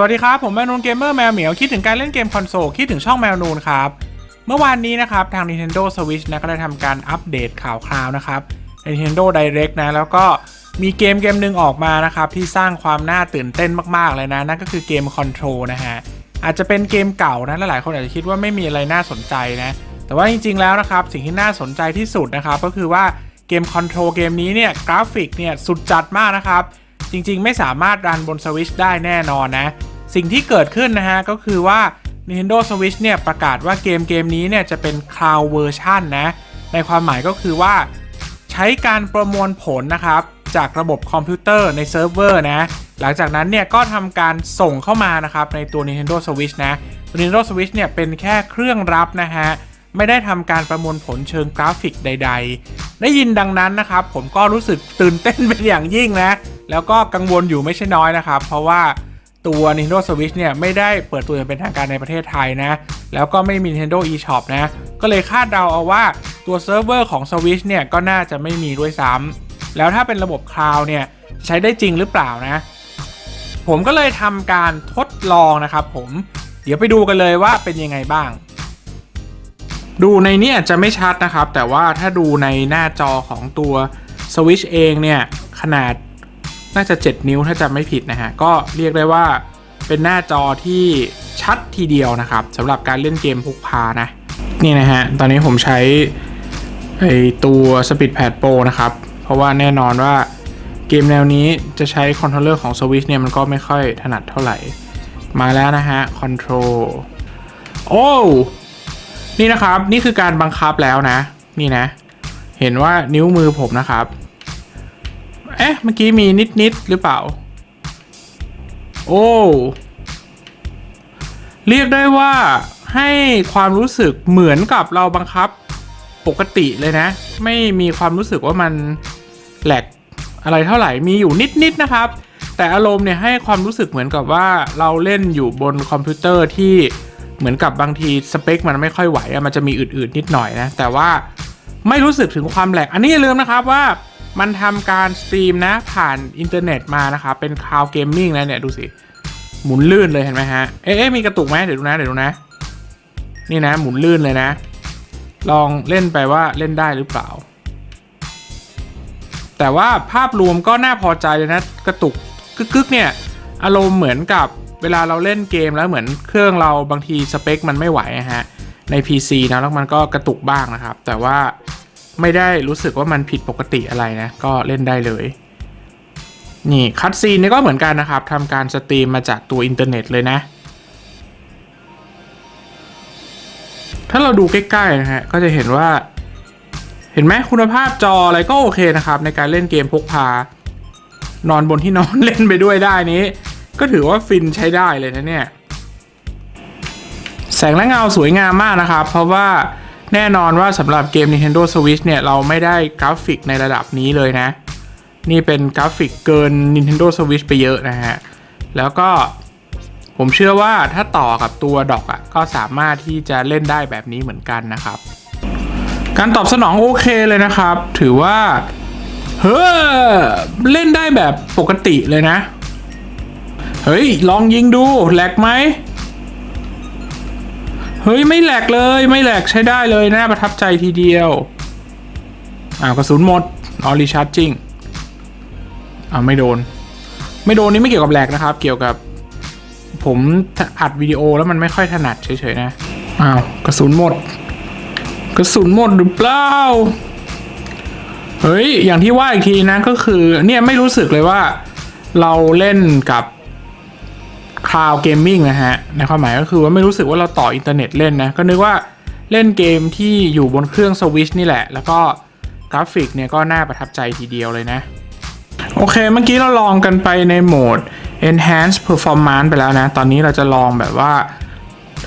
สวัสดีครับ ผมแมวนูนเกมเมอร์แมวเหมียว คิดถึงการเล่นเกมคอนโซลคิดถึงช่องแมวนูนครับ เมื่อวานนี้นะครับ ทาง Nintendo Switch นะก็ได้ทำการอัปเดตข่าวคราวนะครับ Nintendo Direct นะ แล้วก็มีเกมเกมหนึ่งออกมานะครับ ที่สร้างความน่าตื่นเต้นมากๆเลยนะ นั่นก็คือเกม Control นะฮะ อาจจะเป็นเกมเก่านะและหลายคนอาจจะคิดว่าไม่มีอะไรน่าสนใจนะ แต่ว่าจริงๆแล้วนะครับสิ่งที่น่าสนใจที่สุดนะครับก็คือว่าเกม Control เกมนี้เนี่ยกราฟิกเนี่ยสุดจัดมากนะครับ จริงๆ ไม่สามารถรันบน Switch ได้แน่นอนนะ สิ่งที่เกิดขึ้นนะฮะ ก็คือว่า Nintendo Switch เนี่ย ประกาศว่าเกมเกมนี้เนี่ย จะเป็น Cloud Version นะ ในความหมายก็คือว่า ใช้การประมวลผลนะครับ จากระบบคอมพิวเตอร์ในเซิร์ฟเวอร์นะ หลังจากนั้นเนี่ย ก็ทำการส่งเข้ามานะครับ ในตัว Nintendo Switch นะ Nintendo Switch เนี่ยเป็นแค่เครื่องรับนะฮะไม่ได้ทำการประมวลผลเชิงกราฟิกใด ๆ ได้ยินดังนั้นนะครับ ผมก็รู้สึกตื่นเต้นเป็นอย่างยิ่งนะ แล้วก็กังวลอยู่ไม่ใช่น้อยนะครับ เพราะว่าตัว Nintendo Switch เนี่ย ไม่ได้เปิดตัวอย่างเป็นทางการในประเทศไทยนะ แล้วก็ไม่มี Nintendo eShop นะ ก็เลยคาดเดาเอาว่าตัวเซิร์ฟเวอร์ของ Switch เนี่ย ก็น่าจะไม่มีด้วยซ้ำแล้วถ้าเป็นระบบคลาวด์เนี่ย ใช้ได้จริงหรือเปล่านะ ผมก็เลยทำการทดลองนะครับผมเดี๋ยวไปดูกันเลยว่าเป็นยังไงบ้าง ดูในนี้อาจจะไม่ชัดนะครับ แต่ว่าถ้าดูในหน้าจอของตัว Switch เองเนี่ย ขนาด น่าจะ 7 นิ้วถ้าจำไม่ผิดนะฮะ ก็เรียกได้ว่าเป็นหน้าจอที่ชัดทีเดียวนะครับสำหรับการเล่นเกมพกพานะ นี่นะฮะ ตอนนี้ผมใช้ไอตัว Speedpad Pro นะครับ เพราะว่าแน่นอนว่าเกมแนวนี้จะใช้คอนโทรลเลอร์ของ Switch เนี่ย มันก็ไม่ค่อยถนัดเท่าไหร่ มาแล้วนะฮะ Control โอ้นี่นะครับ นี่คือการบังคับแล้วนะ นี่นะ เห็นว่านิ้วมือผมนะครับ เอ๊ะ เมื่อกี้มีนิดๆหรือเปล่า โอ้ เรียกได้ว่าให้ความรู้สึกเหมือนกับเราบังคับปกติเลยนะ ไม่มีความรู้สึกว่ามันแหลกอะไรเท่าไหร่มีอยู่นิดๆนะครับ แต่อารมณ์เนี่ยให้ความรู้สึกเหมือนกับว่าเราเล่นอยู่บนคอมพิวเตอร์ที่เหมือนกับบางทีสเปคมันไม่ค่อยไหวมันจะมีอืดๆนิดหน่อยนะ แต่ว่าไม่รู้สึกถึงความแหลก อันนี้อย่าลืมนะครับว่า มันทำการสตรีมนะผ่านอินเทอร์เน็ตมานะครับเป็นคลาวด์เกมมิ่งนะเนี่ยดูสิ หมุนลื่นเลยเห็นไหมฮะ เอ๊ะมีกระตุกไหมเดี๋ยวดูนะเดี๋ยวดูนะ นี่นะ หมุนลื่นเลยนะ ลองเล่นไปว่าเล่นได้หรือเปล่า แต่ว่าภาพรวมก็น่าพอใจเลยนะ กระตุกกึกๆเนี่ยอารมณ์เหมือนกับเวลาเราเล่นเกมแล้วเหมือนเครื่องเราบางทีสเปคมันไม่ไหวฮะใน PC นะแล้วมันก็กระตุกบ้างนะครับ แต่ว่า ไม่ได้รู้สึกว่ามันผิดปกติอะไรนะ ก็เล่นได้เลย นี่คัตซีนนี่ก็เหมือนกันนะครับทำการสตรีมมาจากตัวอินเทอร์เน็ตเลยนะ ถ้าเราดูใกล้ๆนะฮะก็จะเห็นว่า เห็นไหมคุณภาพจออะไรก็โอเคนะครับ ในการเล่นเกมพกพานอนบนที่นอนเล่นไปด้วยได้นี้ ก็ถือว่าฟินใช้ได้เลยนะเนี่ย แสงและเงาสวยงามมากนะครับ เพราะว่า แน่นอนว่าสำหรับเกม Nintendo Switch เนี่ย เราไม่ได้กราฟิกในระดับนี้เลยนะ นี่เป็นกราฟิกเกิน Nintendo Switch ไปเยอะนะฮะ แล้วก็ผมเชื่อว่าถ้าต่อกับตัวดอกอะ่ะก็สามารถที่จะเล่นได้แบบนี้เหมือนกันนะครับ การตอบสนองโอเคเลยนะครับ ถือว่าเฮ้อเล่นได้แบบปกติเลยนะ เฮ้ย ลองยิงดูแหลกไหม เฮ้ย ไม่แหลกเลยไม่แหลกใช้ได้เลยนะประทับใจทีเดียวอ้าวกระสุนหมดออรีชาร์จิงอ้าวไม่โดน ไม่โดนนี่ไม่เกี่ยวกับแหลกนะครับ เกี่ยวกับ ผมอัดวิดีโอแล้วมันไม่ค่อยถนัดเฉยๆนะอ้าวกระสุนหมด กระสุนหมดหรือเปล่าเฮ้ยอย่างที่ว่าอีกทีนะก็คือเนี่ยไม่รู้สึกเลยว่าเราเล่นกับ คลาวเกมมิ่งนะฮะ ในความหมายก็คือว่าไม่รู้สึกว่าเราต่ออินเทอร์เน็ตเล่นนะ ก็นึกว่าเล่นเกมที่อยู่บนเครื่องสวิชนี่แหละ แล้วก็กราฟิกเนี่ยก็น่าประทับใจทีเดียวเลยนะ โอเค เมื่อกี้เราลองกันไปในโหมด enhance performance ไปแล้วนะ ตอนนี้เราจะลองแบบว่า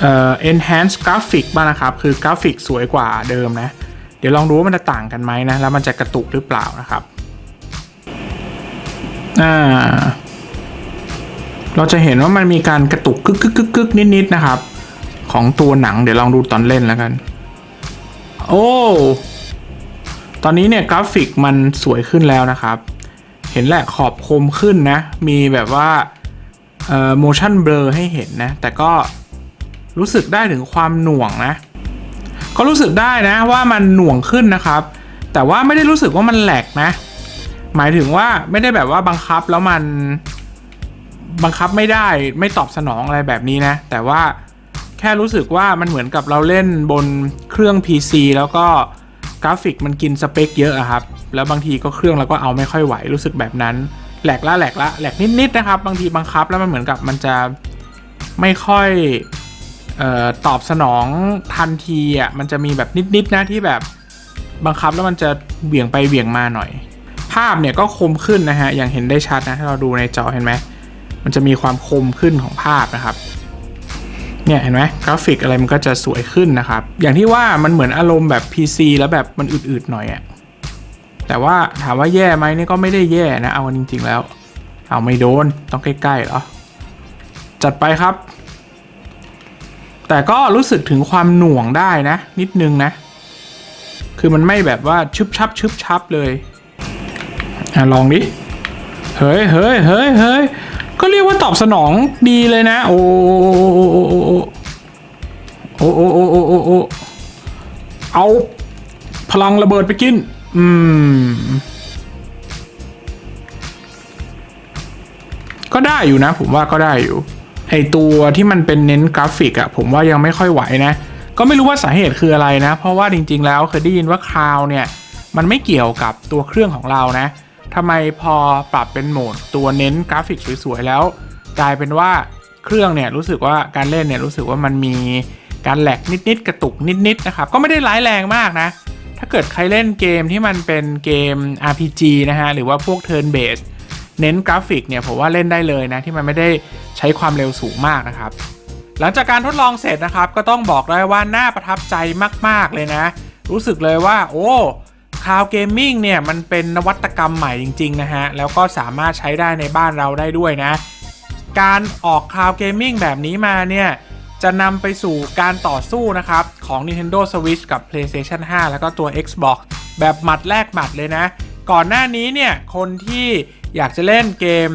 เอ่อ enhance graphic บ้างนะครับ คือกราฟิกสวยกว่าเดิมนะ เดี๋ยวลองดูว่ามันจะต่างกันไหมนะ แล้วมันจะกระตุกหรือเปล่านะครับ อ่า เราจะเห็นว่ามันมีการกระตุกกึกกึกกึกกึกนิดนิดๆนะครับ ของตัวหนังเดี๋ยวลองดูตอนเล่นแล้วกัน โอ้ตอนนี้เนี่ยกราฟิกมันสวยขึ้นแล้วนะครับ เห็นแหละขอบคมขึ้นนะ มีแบบว่าเอ่อ motion blur ให้เห็นนะ แต่ก็รู้สึกได้ถึงความหน่วงนะ ก็รู้สึกได้นะว่ามันหน่วงขึ้นนะครับ แต่ว่าไม่ได้รู้สึกว่ามันแหลกนะ หมายถึงว่าไม่ได้แบบว่าบังคับแล้วมัน บังคับไม่ได้ไม่ตอบสนองอะไรแบบนี้นะ แต่ว่าแค่รู้สึกว่ามันเหมือนกับเราเล่นบนเครื่อง PC แล้วก็กราฟิกมันกินสเปคเยอะอะครับ แล้วบางทีก็เครื่องเราก็เอาไม่ค่อยไหวรู้สึกแบบนั้นแหลกละแหลกละแหลกนิดๆนะครับ บางทีบังคับแล้วมันเหมือนกับมันจะไม่ค่อยออตอบสนองทันทีอะมันจะมีแบบนิดๆนะที่แบบบังคับแล้วมันจะเบี่ยงไปเบี่ยงมาหน่อย ภาพเนี่ยก็คมขึ้นนะฮะอย่างเห็นได้ชัดนะถ้าเราดูในจอเห็นไหม มันจะมีความคมขึ้นของภาพนะครับเนี่ยเห็นไหมกราฟิกอะไรมันก็จะสวยขึ้นนะครับ อย่างที่ว่ามันเหมือนอารมณ์แบบ PC แล้วแบบมันอืดๆหน่อยอะแต่ว่าถามว่าแย่ไหมนี่ก็ไม่ได้แย่นะเอาจริงๆแล้ว เอาไม่โดนต้องใกล้ๆเหรอจัดไปครับ แต่ก็รู้สึกถึงความหน่วงได้นะ นิดนึงนะ คือมันไม่แบบว่าชึบชับชึบชับเลยอะลองดิเฮ้ยเฮ้ยเฮ้ยเฮ้ย ก็เรียกว่าตอบสนองดีเลยนะ โอ้โอ้โอ้โอ้โอ้โอ้โอ้เอาพลังระเบิดไปกิน อืม ก็ได้อยู่นะ ผมว่าก็ได้อยู่ ไอตัวที่มันเป็นเน้นกราฟิกอะผมว่ายังไม่ค่อยไหวนะ ก็ไม่รู้ว่าสาเหตุคืออะไรนะ เพราะว่าจริง ๆ แล้วเคยได้ยินว่าคราวเนี่ย มันไม่เกี่ยวกับตัวเครื่องของเรานะ ทำไมพอปรับเป็นโหมดตัวเน้นกราฟิกสวยๆแล้ว กลายเป็นว่าเครื่องเนี่ยรู้สึกว่าการเล่นเนี่ยรู้สึกว่ามันมีการแหลกนิดๆกระตุกนิดๆนะครับก็ไม่ได้ร้ายแรงมากนะ ถ้าเกิดใครเล่นเกมที่มันเป็นเกม RPG นะฮะหรือว่าพวก Turn Based เน้นกราฟิกเนี่ยผมว่าเล่นได้เลยนะที่มันไม่ได้ใช้ความเร็วสูงมากนะครับ หลังจากการทดลองเสร็จนะครับ ก็ต้องบอกได้ว่าน่าประทับใจมาก ๆเลยนะ รู้สึกเลยว่า โอ้ คลาวเกมมิ่งเนี่ยมันเป็นนวัตกรรมใหม่จริง ๆ นะฮะ แล้วก็สามารถใช้ได้ในบ้านเราได้ด้วยนะ การออกคลาวเกมมิ่งแบบนี้มาเนี่ย จะนำไปสู่การต่อสู้นะครับ ของ Nintendo Switch กับ PlayStation 5 แล้วก็ตัว Xbox แบบหมัดแรกหมัดเลยนะ ก่อนหน้านี้เนี่ยคนที่อยากจะเล่นเกม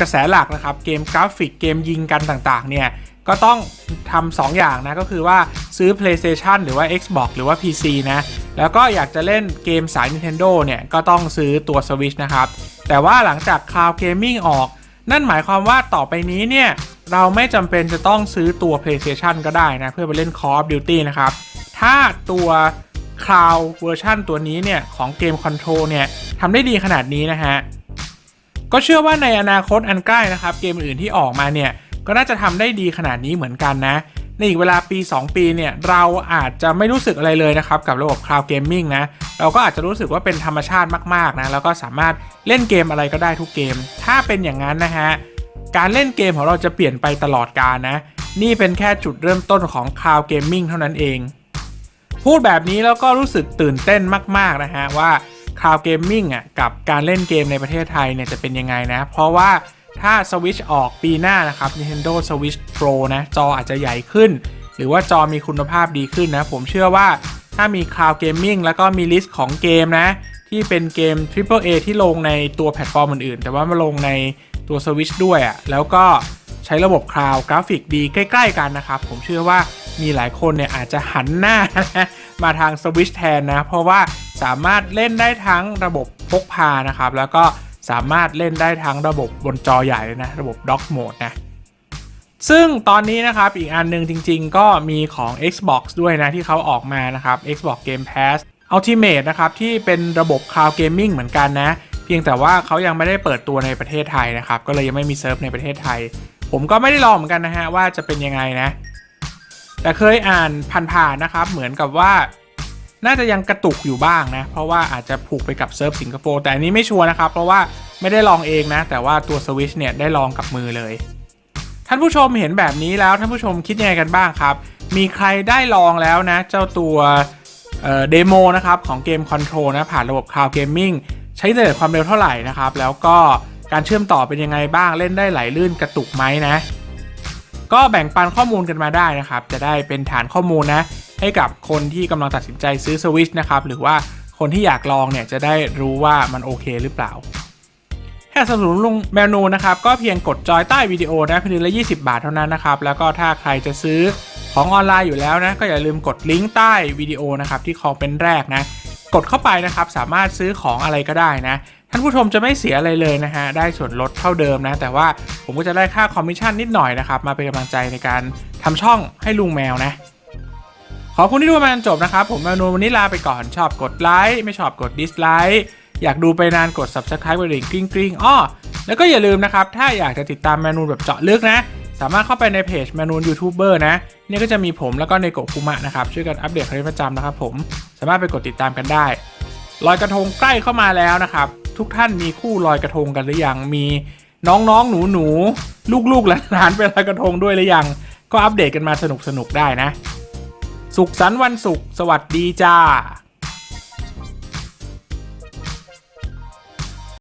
กระแสหลักนะครับเกมกราฟิกเกมยิงกันต่างๆเนี่ยก็ต้องทำสองอย่างนะ ก็คือว่าซื้อ PlayStation หรือว่า Xbox หรือว่า PC นะ แล้วก็อยากจะเล่นเกมสาย Nintendo เนี่ย ก็ต้องซื้อตัว Switch นะครับ แต่ว่าหลังจาก Cloud Gaming ออก นั่นหมายความว่าต่อไปนี้เนี่ย เราไม่จำเป็นจะต้องซื้อตัว PlayStation ก็ได้นะ เพื่อไปเล่น Call of Duty นะครับ ถ้าตัว Cloud เวอร์ชันตัวนี้เนี่ย ของเกม Control เนี่ยทำได้ดีขนาดนี้นะฮะ ก็เชื่อว่าในอนาคตอันใกล้นะครับ เกมอื่นที่ออกมาเนี่ย ก็น่าจะทำได้ดีขนาดนี้เหมือนกันนะ ในอีกเวลาปี 2 ปีเนี่ย เราอาจจะไม่รู้สึกอะไรเลยนะครับ กับระบบ Cloud Gaming นะ เราก็อาจจะรู้สึกว่าเป็นธรรมชาติมากๆนะ แล้วก็สามารถเล่นเกมอะไรก็ได้ทุกเกม ถ้าเป็นอย่างนั้นนะฮะการเล่นเกมของเราจะเปลี่ยนไปตลอดกาลนะ นี่เป็นแค่จุดเริ่มต้นของ Cloud Gaming เท่านั้นเอง พูดแบบนี้แล้วก็รู้สึกตื่นเต้นมากๆนะฮะว่า Cloud Gaming อะกับการเล่นเกมในประเทศไทยเนี่ยจะเป็นยังไงนะ เพราะว่าถ้า Switch ออกปีหน้านะครับ Nintendo Switch Pro นะ จออาจจะใหญ่ขึ้น หรือว่าจอมีคุณภาพดีขึ้นนะ ผมเชื่อว่าถ้ามี Cloud Gaming แล้วก็มีลิสต์ของเกมนะ ที่เป็นเกม Triple A ที่ลงในตัวแพลตฟอร์มอื่นๆ แต่ว่ามาลงในตัว Switch ด้วยอะ่ะแล้วก็ใช้ระบบคลาวด์กราฟิกดีใกล้ ๆ กันนะครับ ผมเชื่อว่ามีหลายคนเนี่ยอาจจะหันหน้า มาทาง Switch แทนนะ เพราะว่า สามารถเล่นได้ทั้งระบบพกพานะครับ แล้วก็สามารถเล่นได้ทั้งระบบบนจอใหญ่นะ ระบบ Dock Mode นะซึ่งตอนนี้นะครับอีกอันหนึ่งจริงๆ ก็มีของ Xbox ด้วยนะ ที่เขาออกมานะครับ Xbox Game Pass Ultimate นะครับ ที่เป็นระบบ Cloud Gaming เหมือนกันนะ เพียงแต่ว่าเขายังไม่ได้เปิดตัวในประเทศไทยนะครับ ก็เลยยังไม่มีเซิร์ฟในประเทศไทย ผมก็ไม่ได้ลองเหมือนกันนะฮะ ว่าจะเป็นยังไงนะ แต่เคยอ่านผ่านๆนะครับ เหมือนกับว่า น่าจะยังกระตุกอยู่บ้างนะ เพราะว่าอาจจะผูกไปกับเซิร์ฟสิงคโปร์แต่อันนี้ไม่ชัวร์นะครับ เพราะว่าไม่ได้ลองเองนะ แต่ว่าตัว Switch เนี่ยได้ลองกับมือเลย ท่านผู้ชมเห็นแบบนี้แล้วท่านผู้ชมคิดยังไงกันบ้างครับ มีใครได้ลองแล้วนะ เจ้าตัวเดโมนะครับของเกม Control นะผ่านระบบ Cloud Gaming ใช้เทอร์เน็ตความเร็วเท่าไหร่นะครับ แล้วก็การเชื่อมต่อเป็นยังไงบ้างเล่นได้ไหลลื่นกระตุกไหมนะ ก็แบ่งปันข้อมูลกันมาได้นะครับ จะได้เป็นฐานข้อมูลนะ ให้กับคนที่กำลังตัดสินใจซื้อ Switch นะครับ หรือว่าคนที่อยากลองเนี่ยจะได้รู้ว่ามันโอเคหรือเปล่าถ้าสนับสนุนลุงแมนูนนะครับ ก็เพียงกดจอยใต้วิดีโอนะเพียงละ 20 บาทเท่านั้นนะครับ แล้วก็ถ้าใครจะซื้อของออนไลน์อยู่แล้วนะ ก็อย่าลืมกดลิงก์ใต้วิดีโอนะครับ ที่คอมเป็นแรกนะ กดเข้าไปนะครับ สามารถซื้อของอะไรก็ได้นะ ท่านผู้ชมจะไม่เสียอะไรเลยนะฮะ ได้ส่วนลดเท่าเดิมนะ แต่ว่าผมก็จะได้ค่าคอมมิชชั่นนิดหน่อยนะครับ มาเป็นกำลังใจในการทำช่องให้ลุงแมวนะ ขอบคุณที่ดูมาจนจบนะครับ ผมแมนูวันนี้ลาไปก่อนชอบกดไลค์ไม่ชอบกดดิสไลค์อยากดูไปนานกด subscribe ไปเลยกริ๊งกริ๊งอ้อแล้วก็อย่าลืมนะครับถ้าอยากจะติดตามแมนูแบบเจาะลึกนะสามารถเข้าไปในเพจแมนูนยูทูบเบอร์นะเนี่ยก็จะมีผมแล้วก็ในโกคุมะนะครับช่วยกันอัปเดตคลิปประจำนะครับผมสามารถไปกดติดตามกันได้ลอยกระทงใกล้เข้ามาแล้วนะครับ ทุกท่านมีคู่ลอยกระทงกันหรือยังมีน้องๆหนูๆลูกๆหลานๆไปลอยกระทงด้วยหรือยัง ก็อัปเดตกันมาสนุกๆได้นะ สุขสันต์วันศุกร์สวัสดีจ้า